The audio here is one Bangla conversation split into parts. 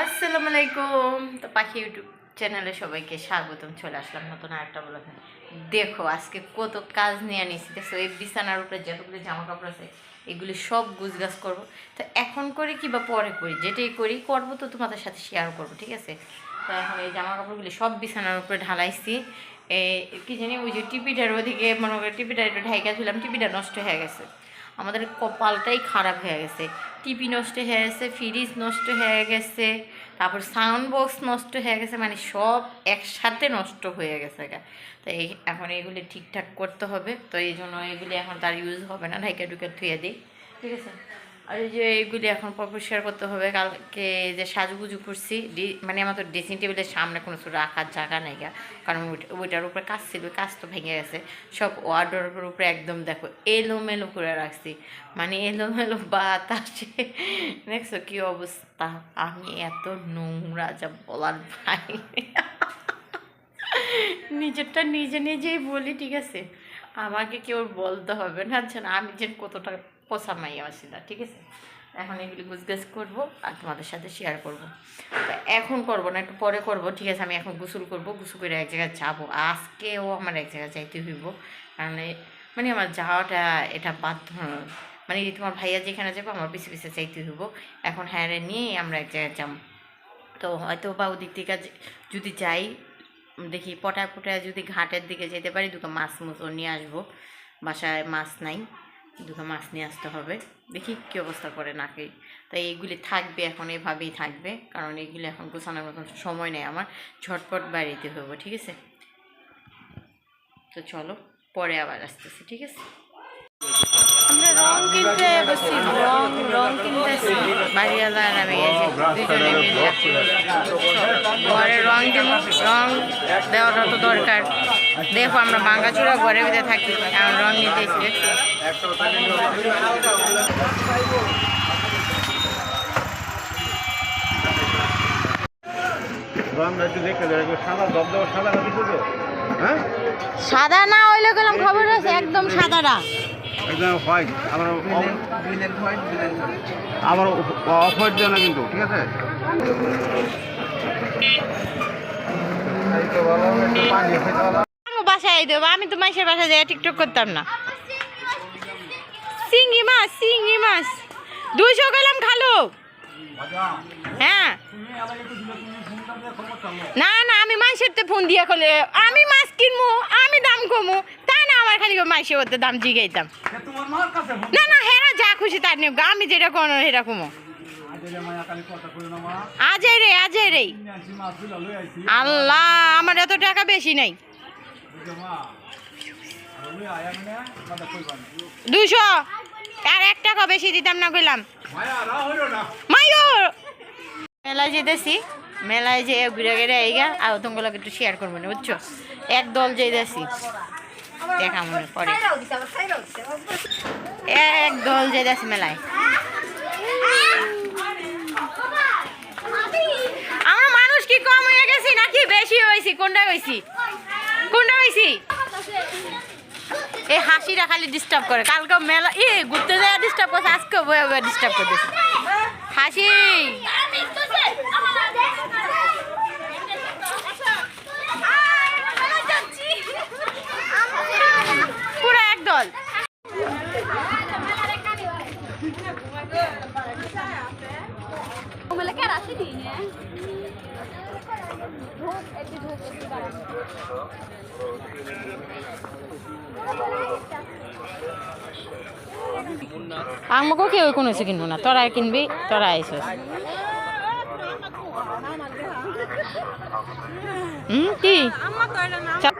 আসসালামু আলাইকুম তো পাখি ইউটিউব চ্যানেলে সবাইকে স্বাগতম, চলে আসলাম নতুন আরেকটা ব্লগ দেখো, আজকে কত কাজ নিয়ে আনিছি। দেখো এই বিছানার উপরে যতগুলো জামা কাপড় আছে, এগুলি সব গুছগাছ করব। তো এখন করি কি বা পরে করি? যেটাই করি, করব তো তোমাদের সাথে শেয়ার করব, ঠিক আছে? তো এখন এই জামা কাপড়গুলি সব বিছানার উপরে ঢালাইছি। কি জানি, ওই যে টিপিটার ওদিকে, মনে করে টিপিটা একটু ঢাইকা ছিলাম টিপিটা নষ্ট হয়ে গেছে। আমাদের কপালটাই খারাপ হয়ে গেছে। টিভি নষ্ট হয়ে গেছে ফ্রিজ নষ্ট হয়ে গেছে, তারপর সাউন্ড বক্স নষ্ট হয়ে গেছে মানে সব একসাথে নষ্ট হয়ে গেছে। তো এই এখন এগুলি ঠিকঠাক করতে হবে, তো এই জন্য এগুলি এখন তার ইউজ হবে না ঢাইকা ঢুকে ধুয়ে দিই, ঠিক আছে আর এই যে এইগুলি এখন পরিষ্কার করতে হবে। কালকে যে সাজুগুজু করছি মানে আমার তো ড্রেসিং টেবিলের সামনে কোনো কিছু রাখার জায়গা নেই কারণ ওইটা- ওইটার উপরে কাজ ছিল কাজ তো ভেঙে গেছে। সব ওয়ার্ডের উপরে একদম দেখো এলোমেলো করে রাখছি। মানে এলোমেলো বাতাসে। দেখছ কি অবস্থা? আমি এত নোংরা যা বলার ভাই। নিজেরটা নিজে নিজেই বলি, ঠিক আছে? আমাকে কেউ বলতে হবে না যেন আমি যে কতটা পোষা মাইয়া না, ঠিক আছে? এখন এগুলি গুছগাছ করব আর তোমাদের সাথে শেয়ার করব। এখন করব না, একটু পরে করব, ঠিক আছে? আমি এখন গোসল করব, গোসল করে এক জায়গায় যাব। আজকেও আমার এক জায়গায় যাইতে হইব। কারণ মানে আমার যাওয়াটা এটা বাধ্য মানে তোমার ভাইয়া যেখানে যাব, আমার পিছিয়ে পিছিয়ে চাইতে হইব। এখন হ্যাঁ নিয়ে আমরা এক জায়গায় যাব। তো হয়তো বা ওদিক থেকে যদি যাই দেখি পটায় পটায় যদি ঘাটের দিকে যেতে পারি, দুটো মাছ মতো নিয়ে আসব। বাসায় মাছ নাই, দুটো মাছ নিয়ে আসতে হবে। দেখি কী অবস্থা করে নাকি তাই এইগুলি থাকবে এখন, এভাবেই থাকবে। কারণ এগুলি এখন গোছানোর মতন সময় নেই আমার। ঝটপট বাড়িতে হব, ঠিক আছে? তো চলো, পরে আবার আসতেছি, ঠিক আছে? আমরা রং কিনতে বসছি রং রং কিনতেছি বাড়িওয়ালা আর আমি এই দুজনে মিলে ঘরে রং দেব রং দেওয়াটা তো দরকার। দেখো আমরা বাঙ্গাচুরা ঘরে ভিতরে থাকি এখন রং নিতে এসে সাদা দিচ্ছে তো? হ্যাঁ? না গেলাম খবর আছে একদম সাদা সাদাটা হোয়াইট আমার অফ হোয়াইট দেয় না কিন্তু ঠিক আছে? আমি বাসায় দেবো আমি তো মাসের বাসায় যাই টিকটক করতাম না। সিঙ্গি মাছ সিঙ্গি মাছ। দুইশো গেলাম খালো। হ্যাঁ। না না আমি মাসের তো ফোন দিয়ে খোলে আমি মাছ কিনবো আমি দাম কমু। তা আমার খালি মাসে ওতে দাম জিগাইতাম। না না হেরা যা খুশি তার নিয়ে আমি যেটা কোনো হেরা কমো। আজই রে আজই রে। আল্লাহ আমার এত টাকা বেশি নাই। দুশো আর এক টাকা বেশি দিতাম না কইলাম। মাইও মেলায় যেতেছি। মেলায় যে ঘুরে ঘুরে আইগা। আর তোমাগুলোকে একটু শেয়ার করব না বুঝছ? এক দল যেতেছি। দেখা মনে পরে এক দল যেতেছি মেলায়। আমরা মানুষ কি কম হয়ে গেছি নাকি বেশি হয়েছি? কোনটা হয়েছি? কোনটা হয়েছি? এই হাসিটা খালি ডিস্টার্ব করে। কালকে মেলা এ ঘুরতে যায় ডিস্টার্ব করছে আজকে ডিস্টার্ব করতেছে। হাসি! আমাকেও কেউ কোনো কিছু কিনবো না তোরা কিনবি তোরা আইসস হুম কি চল।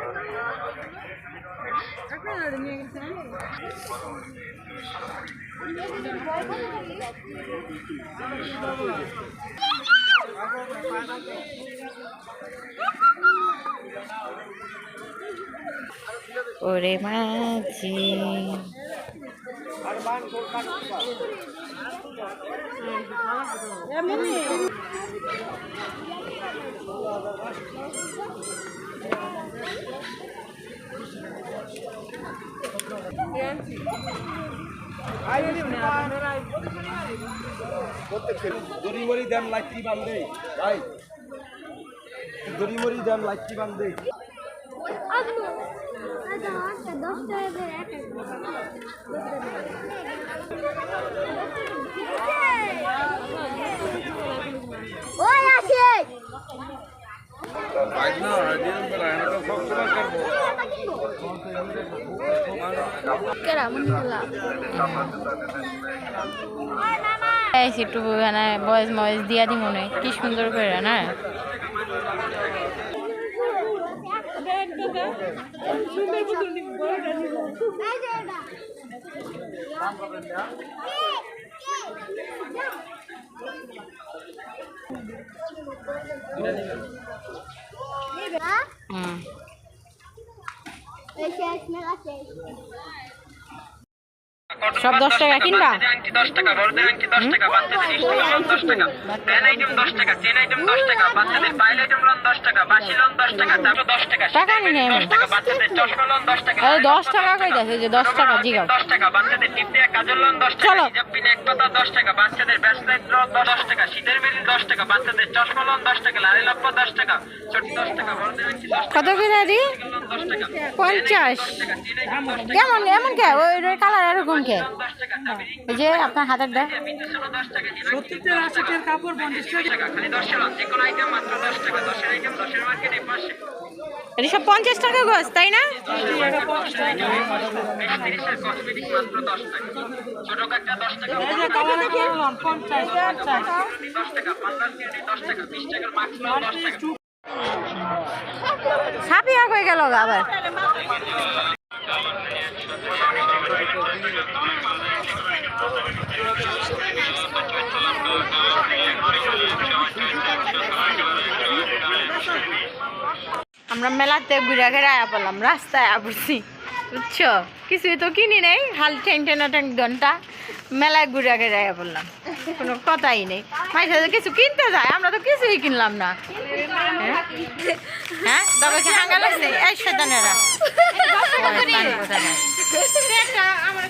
ওরে মাঝি। দড়ি মরি দেন লাইকি বান্ধে ভাই দড়ি মরি দেন লাইকি বান্ধে আচ্ছা আচ্ছা দশ টাকা করে এক ওই আসে কেরা মনে করলাম এই একটু বয়স ময়স দিয়া দি মনে কি সুন্দর করে না Ah? É Eu achei esse negócio aí. সব দশ টাকা কিনবা দশ টাকা বড়দের আংটি দশ টাকা বাচ্চাদের দশ টাকা প্যান আইটেম দশ টাকা চেন আইটেম দশ টাকা বাচ্চাদের পাইল আইটেম লোন দশ টাকা বাসি লোন দশ টাকা তারপর দশ টাকা টাকা নি নেই দশ টাকা বাচ্চাদের চশমা লোন দশ টাকা আরে দশ টাকা কইতাছে যে দশ টাকা জিগাও দশ টাকা বাচ্চাদের টিপ দেয়া কাজল লোন দশ টাকা চলো। হিজাব পিন এক পাতা দশ টাকা বাচ্চাদের ব্যাসলাইট লোন দশ টাকা শীতের মেরিল দশ টাকা বাচ্চাদের চশমা লোন দশ টাকা লপ্পা দশ টাকা ছোট দশ টাকা বড়দের আংটি দশ টাকা কত করে দি পঞ্চাশ। কেমন এমন কে? ওই কালার এরকম কে? ওই যে আপনার হাতের দেখ। বিদ্যুৎ সোনা দশ টাকা। সত্যিটা আশিটের কাপড় পঞ্চাশ টাকা খালি দশ লোন যে কোনো আইটেম মাত্র দশ টাকা দশের আইটেম দশের মার্কেটে পাশে এটা সব পঞ্চাশ টাকা। গছ তাই না টাকা টাকা সাপিয়া কই গেল আবার? আমরা মেলাতে ঘুরে ঘেরে আয়া পড়লাম, রাস্তায় আবরছি বুঝছ? কিছুই তো কিনি নেই, হাল ঠেন ঠেন ঘণ্টা মেলায় ঘুরে ঘেরে বললাম। কোনো কথাই নেই। মাইসা কিছু কিনতে যায় আমরা তো কিছুই কিনলাম না। হ্যাঁ? তবে কি হাঙ্গা লাগছে? এই আমার